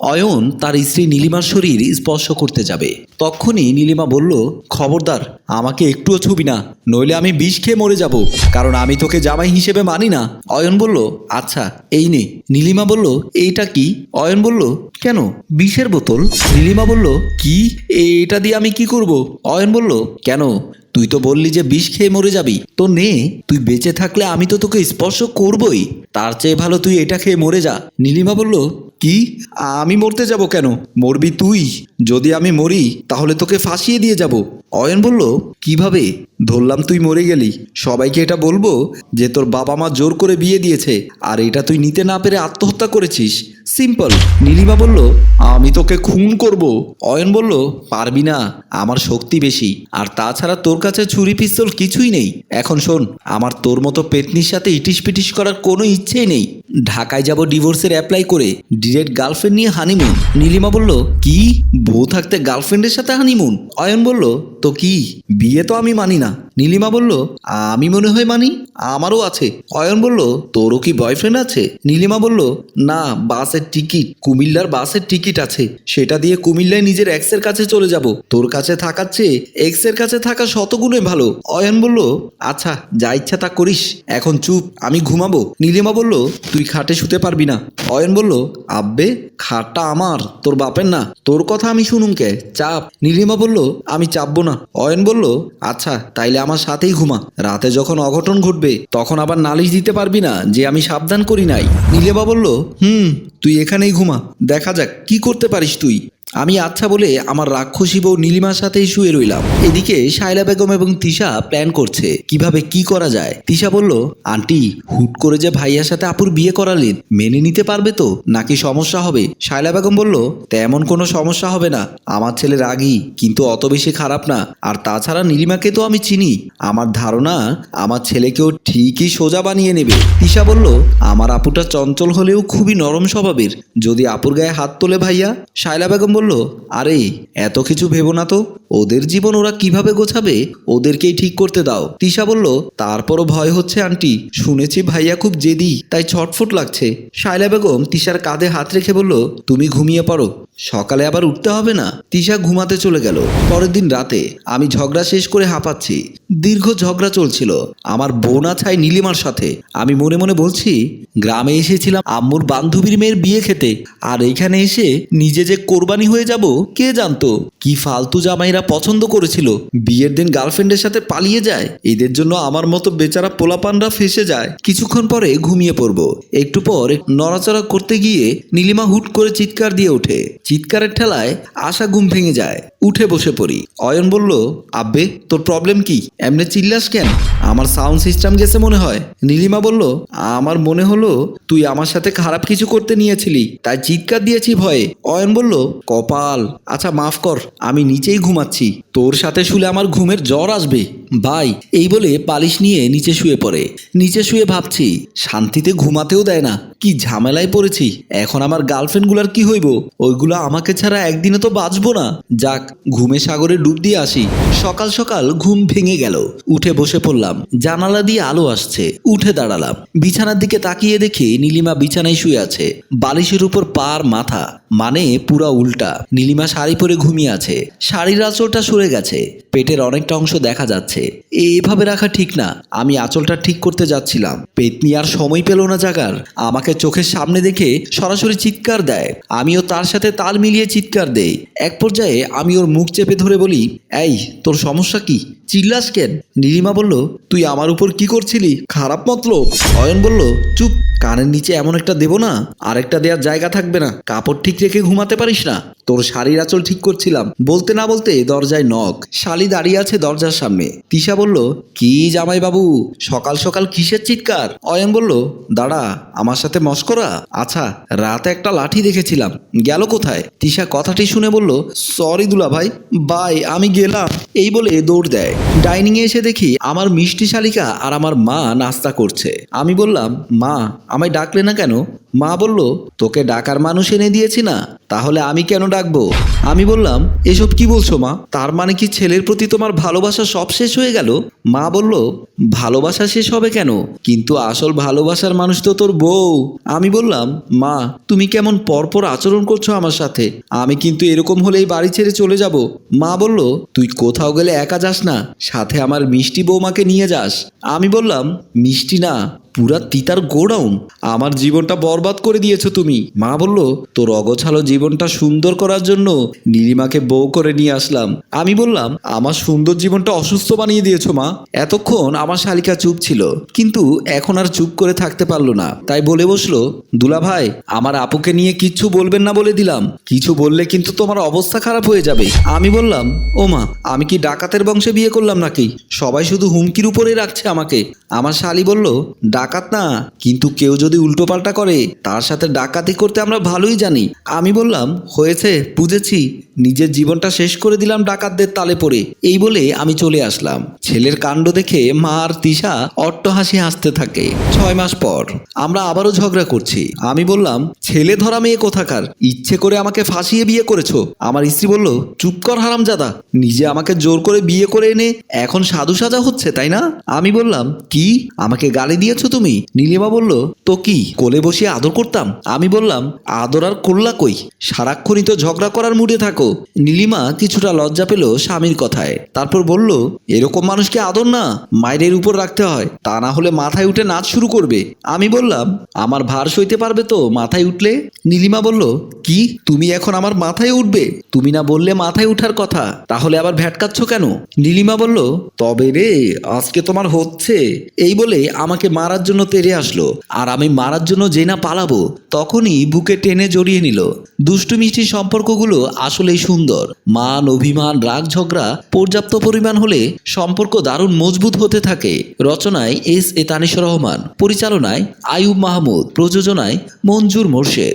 অয়ন তার স্ত্রী নীলিমার শরীর স্পর্শ করতে যাবে। তখনই নীলিমা বলল, খবরদার, আমাকে একটুও ছুবি না, নইলে আমি বিষ খেয়ে মরে যাব, কারণ আমি তোকে জামাই হিসেবে মানি না। অয়ন বলল আচ্ছা এই নে। নীলিমা বলল, এইটা কি? অয়ন বলল, কেন? বিষের বোতল? নীলিমা বলল, কি? এটা দিয়ে আমি কি করব? অয়ন বলল, কেন? তুই তো বললি যে বিষ খেয়ে মরে যাবি। তো নে, তুই বেঁচে থাকলে আমি তো তোকে স্পর্শ করবই। তার চেয়ে ভালো তুই এটা খেয়ে মরে যা। নীলিমা বলল, কি? আমি মরতে যাব কেন? মরবি তুই? যদি আমি মরি, তাহলে তোকে ফাঁসিয়ে দিয়ে যাব। অয়ন বলল, কীভাবে? ধরলাম তুই মরে গেলি। সবাইকে এটা বলব যে তোর বাবা মা জোর করে বিয়ে দিয়েছে, আর এটা তুই নিতে না পেরে আত্মহত্যা করেছিস। সিম্পল নীলিমা বলল, আমি তোকে খুন করব। অয়ন বলল, পারবি না, আমার শক্তি বেশি। আর তাছাড়া তোর কাছে ছুরি, পিস্তল কিছুই নেই। এখন শোন, আমার তোর মতো পেতনির সাথে ইটিস পিটিস করার কোনো ইচ্ছেই নেই। ঢাকায় যাব ডিভোর্সের অ্যাপ্লাই করে ডিরেক্ট গার্লফ্রেন্ড নিয়ে হানিমুন নীলিমা বলল, কি? বউ থাকতে গার্লফ্রেন্ডের সাথে হানিমুন অয়ন বলল, তো কি? বিয়ে তো আমি মানি না। নীলিমা বলল, আমি মনে হয় মানি। আমারও আছে। অয়ন বলল, তোরও কি বয়ফ্রেন্ড আছে? নীলিমা বলল, না, বাসের টিকিট, কুমিল্লার বাসের টিকিট আছে। সেটা দিয়ে কুমিল্লায় নিজের এক্সের কাছে চলে যাব। তোর কাছে থাকার চেয়ে এক্সের কাছে থাকা শতগুণে ভালো। অয়ন বলল আচ্ছা যা ইচ্ছা তা করিস। এখন চুপ, আমি ঘুমাবো। নীলিমা বলল, তুই খাটে শুতে পারবি না। অয়ন বলল, আব্বে, খাটটা আমার, তোর বাপের না। তোর কথা আমি শুনুম কে? চাপ। নীলিমা বলল, আমি চাপবো না। অয়ন বলল আচ্ছা তাইলে আমার সাথেই ঘুমা। রাতে যখন অঘটন ঘটবে তখন আবার নালিশ দিতে পারবি না যে আমি সাবধান করি নাই। নীলেবা বলল, হুম, তুই এখানেই ঘুমা, দেখা যাক, কি করতে পারিস তুই? আমি আচ্ছা বলে আমার রাক্ষসী বউ নীলিমার সাথেই শুয়ে রইলাম। এদিকে শায়লা বেগম এবং তিশা প্ল্যান করছে কীভাবে কি করা যায়। তিশা বলল, আন্টি, হুট করে যে ভাইয়ার সাথে আপুর বিয়ে করালেন, মেনে নিতে পারবে তো? নাকি সমস্যা হবে? শায়লা বেগম বলল, তেমন কোনো সমস্যা হবে না। আমার ছেলে রাগী, কিন্তু অত বেশি খারাপ না। আর তাছাড়া নীলিমাকে তো আমি চিনি। আমার ধারণা, আমার ছেলেকেও ঠিকই সোজা বানিয়ে নেবে। তিশা বলল, আমার আপুটা চঞ্চল হলেও খুবই নরম স্বভাবের। যদি আপুর গায়ে হাত তোলে ভাইয়া? শায়লা বেগম বলল আরে, এত কিছু ভেবো না তো। ওদের জীবন ওরা কীভাবে গোছাবে, ওদেরকেই ঠিক করতে দাও। তিশা বলল, তারপরও ভয় হচ্ছে, আন্টি। শুনেছি ভাইয়া খুব জেদি, তাই ছটফট লাগছে। শায়লা বেগম তিশার কাঁধে হাত রেখে বলল, তুমি ঘুমিয়ে পড়ো, সকালে আবার উঠতে হবে না? তিশা ঘুমাতে চলে গেল। পরের দিন রাতে আমি ঝগড়া শেষ করে হাঁপাচ্ছি। দীর্ঘ ঝগড়া চলছিল। আমার বোনা ছাই নীলিমার সাথে। আমি মনে মনে বলছি, গ্রামে এসেছিলাম আম্মুর বান্ধবীর মেয়ের বিয়ে খেতে। আর এইখানে এসে নিজে যে কোরবানি হয়ে যাব? কে জানতো? কি ফালতু জামাইরা পছন্দ করেছিল? বিয়ের দিন গার্লফ্রেন্ডের সাথে পালিয়ে যায়? এদের জন্য আমার মতো বেচারা পোলাপানরা ফেসে যায়। কিছুক্ষণ পরে ঘুমিয়ে পড়ব। একটু পর নড়াচড়া করতে গিয়ে নীলিমা হুট করে চিৎকার দিয়ে ওঠে। চিৎকারের ঠেলায় আশা ঘুম ভেঙে যায়। উঠে বসে পড়ি। অয়ন বলল, আব্বে, তোর প্রবলেম কি? এমনি চিল্লাস কেন? আমার সাউন্ড সিস্টেম গেছে মনে হয়। নীলিমা বলল, আমার মনে হলো তুই আমার সাথে খারাপ কিছু করতে নিয়েছিলি, তাই চিৎকার দিয়েছি ভয়ে। অয়ন বলল, কপাল আচ্ছা মাফ কর, আমি নিচেই ঘুমাচ্ছি। তোর সাথে শুলে আমার ঘুমের জ্বর আসবে। ভাই এই বলে পালিশ নিয়ে নিচে শুয়ে পড়ে। নিচে শুয়ে ভাবছি, শান্তিতে ঘুমাতেও দেয় না। কি ঝামেলায় পড়েছি? এখন আমার গার্লফ্রেন্ডগুলার কি হইব? ওইগুলো আমাকে ছাড়া একদিনে তো বাঁচবো না। যাক, ঘুমে সাগরে ডুব দিয়ে আসি। সকাল সকাল ঘুম ভেঙে গেল। উঠে বসে পড়লাম। জানালা দিয়ে আলো আসছে। উঠে দাঁড়ালাম। বিছানার দিকে তাকিয়ে দেখি নীলিমা বিছানায় শুয়ে আছে। বালিশের উপর পার মাথা মানে পুরা উল্টা। নীলিমা শাড়ি পরে ঘুমিয়ে আছে। শাড়ির আঁচলটা সরে গেছে। পেটের অনেকটা অংশ দেখা যাচ্ছে। এভাবে রাখা ঠিক না। আমি আঁচলটা ঠিক করতে যাচ্ছিলাম। পেতনি আর সময় পেল না জাগার। আমাকে চোখের সামনে দেখে সরাসরি চিৎকার দেয়। আমিও তার সাথে তাল মিলিয়ে চিৎকার দেই। এক পর্যায়ে আমি ওর মুখ চেপে ধরে বলি, এই, তোর সমস্যা কি? চিল্লাস কেন? নীলিমা বলল, তুই আমার উপর কি করছিলি? খারাপ মতলব। অয়ন বলল, চুপ, কানের নিচে এমন একটা দেবো না। আরেকটা দেওয়ার জায়গা থাকবে না। কাপড় ঠিক রেখে ঘুমাতে পারিস না। তোর শাড়ির আঁচল ঠিক করছিলাম। বলতে না বলতে দরজায় নখ। শালি দাঁড়িয়ে আছে দরজার সামনে। তিশা বলল, কি জামাই বাবু? সকাল সকাল কিসের চিৎকার? অয়ন বলল, দাঁড়া, আমার সাথে মস্করা আচ্ছা রাতে একটা লাঠি দেখেছিলাম। গেল কোথায়? তিশা কথাটি শুনে বলল, সরি দুলা ভাই বাই, আমি গেলাম। এই বলে দৌড় দেয়। ডাইনিং এ এসে দেখি আমার মিষ্টি শালিকা আর আমার মা নাস্তা করছে। আমি বললাম, মা, আমায় ডাকলে না কেন? মা বলল, তোকে ডাকার মানুষ এনে দিয়েছি না, তাহলে আমি কেন ডাকবো? আমি বললাম, এসব কি বলছো মা? তার মানে কি ছেলের প্রতি তোমার ভালোবাসা সব শেষ হয়ে গেল? মা বলল, ভালোবাসা শেষ হবে কেন? কিন্তু আসল ভালোবাসার মানুষ তো তোর বউ। আমি বললাম, মা, তুমি কেমন পরপর আচরণ করছ আমার সাথে? আমি কিন্তু এরকম হলেই বাড়ি ছেড়ে চলে যাব। মা বলল, তুই কোথাও গেলে একা যাস না, সাথে আমার মিষ্টি বৌমাকে নিয়ে যাস। আমি বললাম, মিষ্টি না পুরা তিতার গোডাউন। আমার জীবনটা বরবাদ করে দিয়েছ তুমি। মা বলল, তোর অগোছালো জীবনটা সুন্দর করার জন্য নীলিমাকে বউ করে নিয়ে আসলাম। আমি বললাম, আমার সুন্দর জীবনটা অসুস্থ বানিয়ে দিয়েছ মা। এতক্ষণ আমার শালিকা চুপ ছিল, কিন্তু এখন আর চুপ করে থাকতে পারল না। তাই বলে বসল, দুলা ভাই, আমার আপুকে নিয়ে কিচ্ছু বলবেন না বলে দিলাম। কিছু বললে কিন্তু তোমার অবস্থা খারাপ হয়ে যাবে। আমি বললাম ও মা আমি কি ডাকাতের বংশে বিয়ে করলাম নাকি? সবাই শুধু হুমকির উপরেই রাখছে আমাকে। আমার শালি বলল, ডাকাত না, কিন্তু কেউ যদি উল্টোপাল্টা করে, তার সাথে ডাকাতি করতে আমরা ভালোই জানি। আমি বললাম, হয়েছে, বুঝেছি। নিজের জীবনটা শেষ করে দিলাম ডাকাতদের তালে পড়ে। এই বলে আমি চলে আসলাম। ছেলের কাণ্ড দেখে মা আর তিশা অট্টহাসি হাসতে থাকে। ছয় মাস পর আমরা আবারও ঝগড়া করছি। আমি বললাম, ছেলে ধরা মেয়ে কোথাকার? ইচ্ছে করে আমাকে ফাঁসিয়ে বিয়ে করেছ। আমার স্ত্রী বলল, চুপ কর হারামজাদা। নিজে আমাকে জোর করে বিয়ে করে এনে এখন সাধু সাজা হচ্ছে, তাই না? আমি বললাম কি? আমাকে গালি দিয়েছ তুমি? নীলিমা বলল, তো কি? কোলে বসিয়ে আদর করতাম? আমি বললাম, আদর আর করলা কই? সারাক্ষণই তো ঝগড়া করার মুডে থাকো। নীলিমা কিছুটা লজ্জা পেল স্বামীর কথায়। তারপর বলল, এরকম মানুষকে আদর না মায়ের উপর রাখতে হয়। তা না হলে মাথায় উঠে নাচ শুরু করবে। আমি বললাম, আমার ভার সইতে পারবে তো মাথায় উঠলে? নীলিমা বলল, কি? তুমি এখন আমার মাথায় উঠবে? তুমি না বললে মাথায় উঠার কথা? তাহলে আবার ভ্যাটকাচ্ছ কেন? নীলিমা বলল, তবে রে, আজকে তোমার হচ্ছে। এই বলে আমাকে মারার জন্য তেড়ে আসলো। আর আমি মারার জন্য যে না পালাবো, তখনই বুকে টেনে জড়িয়ে নিল। দুষ্টু মিষ্টি সম্পর্কগুলো আসলেই সুন্দর। মান, অভিমান, রাগ, ঝগড়া পর্যাপ্ত পরিমাণ হলে সম্পর্ক দারুণ মজবুত হতে থাকে। রচনায় এস এ তানিশর রহমান, পরিচালনায় আয়ুব মাহমুদ, প্রযোজনায় মঞ্জুর মোর্শেদ।